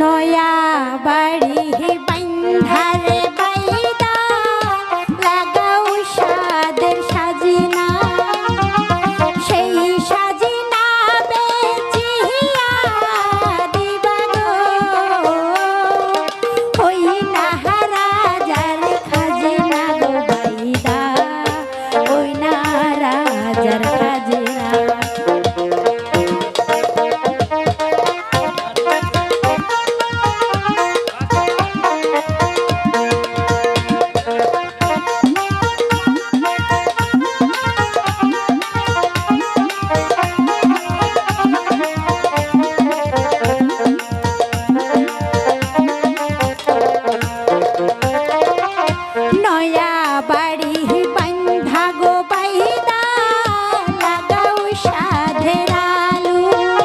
নয়া বাড়ি বন্ধারে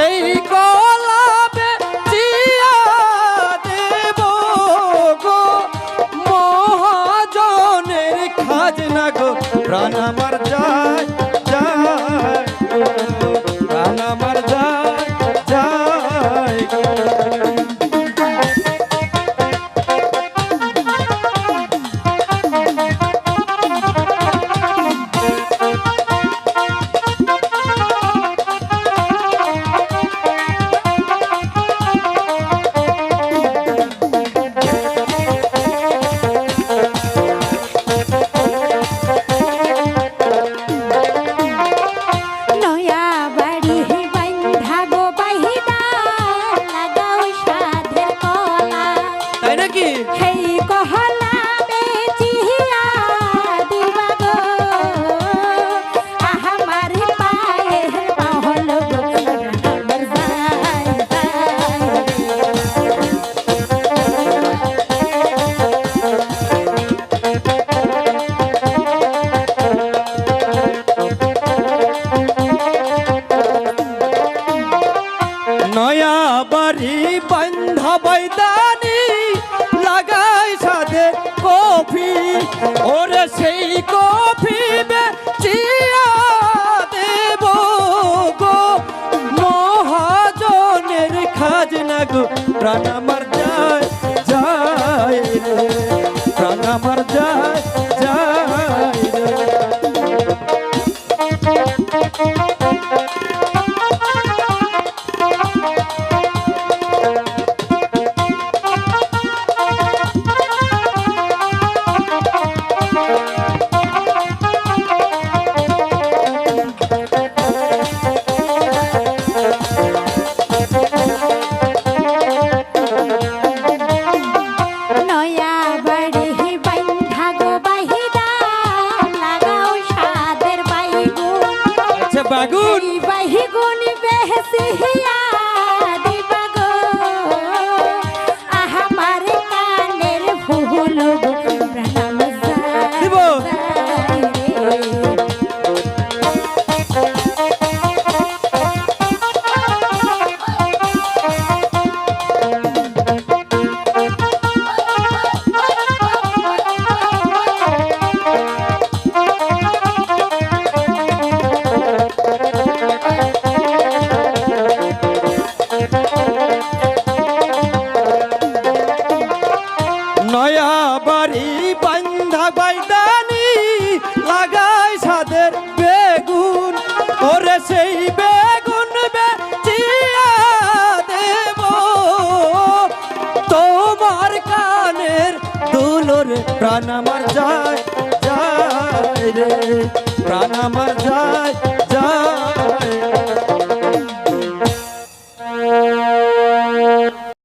সেই কলা বেচিয়া দেব গো। মহাজনের খাজনা গো প্রাণ আমার যায় বন্ধা বৈদানি লাগাই সাথে কফি। ওরে সেই কফি বেচিয়া দেব গো। মহাজনের খাজনা গো, প্রাণ আমার যায় যায় রে। প্রাণ আমার যায়। আচ্ছা বাগুন। এই বাইগুন বেহসিয়া দিবা গো। আমার কানের ফুল গো প্রাণ দিব। বাড়ি বান্ধা বাইদানি, লাগাই সাদের বেগুন। ওরে সেই বেগুন দেব। তোমার কানের দুলোর প্রাণ আমার যায় যায় রে, প্রাণ আমার যায়।